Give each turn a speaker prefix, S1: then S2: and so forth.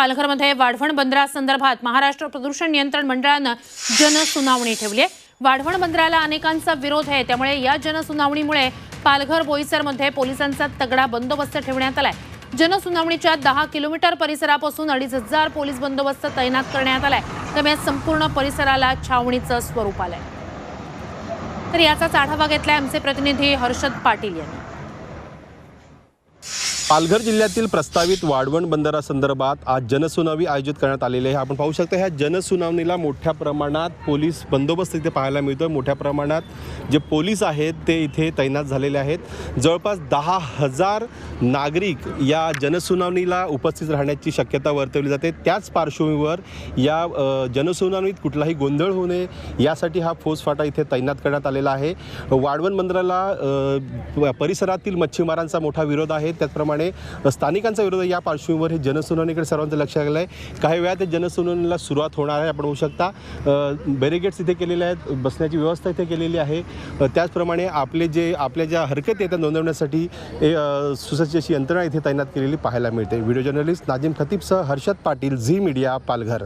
S1: पालघरमध्ये वाढवण बंदरासंदर्भात महाराष्ट्र प्रदूषण नियंत्रण मंडळानं जनसुनावणी ठेवली आहे. वाढवण बंदराला अनेकांचा विरोध आहे. त्यामुळे या जनसुनावणीमुळे पालघर बोईसरमध्ये पोलिसांचा तगडा बंदोबस्त ठेवण्यात आलाय. जनसुनावणीच्या दहा किलोमीटर परिसरापासून अडीच हजार पोलीस बंदोबस्त तैनात करण्यात आलाय. त्यामुळे संपूर्ण परिसराला छावणीचं स्वरूप आलंय. तर याचाच आढावा घेतलाय आमचे प्रतिनिधी हर्षद पाटील यांनी.
S2: पालघर जिल्ह्यातील प्रस्तावित वाढवण बंदरासंदर्भात आज जनसुनावणी आयोजित करण्यात आलेली आहे. आपण पाहू शकता ह्या जनसुनावणीला मोठ्या प्रमाणात पोलीस बंदोबस्त इथे पाहायला मिळतो मोठ्या प्रमाणात जे पोलीस आहेत ते इथे तैनात झालेले आहेत. जवळपास दहा हजार नागरिक या जनसुनावणीला उपस्थित राहण्याची शक्यता वर्तवली जाते. त्याच पार्श्वभूमीवर या जनसुनावणीत कुठलाही गोंधळ होऊ नये यासाठी हा फौजफाटा इथे तैनात करण्यात आलेला आहे. वाढवण बंदराला परिसरातील मच्छीमारांचा मोठा विरोध आहे. त्याचप्रमाणे स्थानिकांचा विरोध या पार्श्वभूमीवर हे जनसुनावणीकडे सर्वांचं लक्ष लागलं आहे काही वेळात ते जनसुनावणीला सुरुवात होणार आहे आपण होऊ शकता. बॅरिगेट्स इथे केलेले आहेत बसण्याची व्यवस्था इथे केलेली आहे. त्याचप्रमाणे आपले जे आपल्या ज्या हरकती आहेत त्या नोंदवण्यासाठी सुसज्ज अशी यंत्रणा इथे तैनात केलेली पाहायला मिळते. व्हिडिओ जर्नलिस्ट नाजिम खतीबसह हर्षद पाटील झी मीडिया पालघर.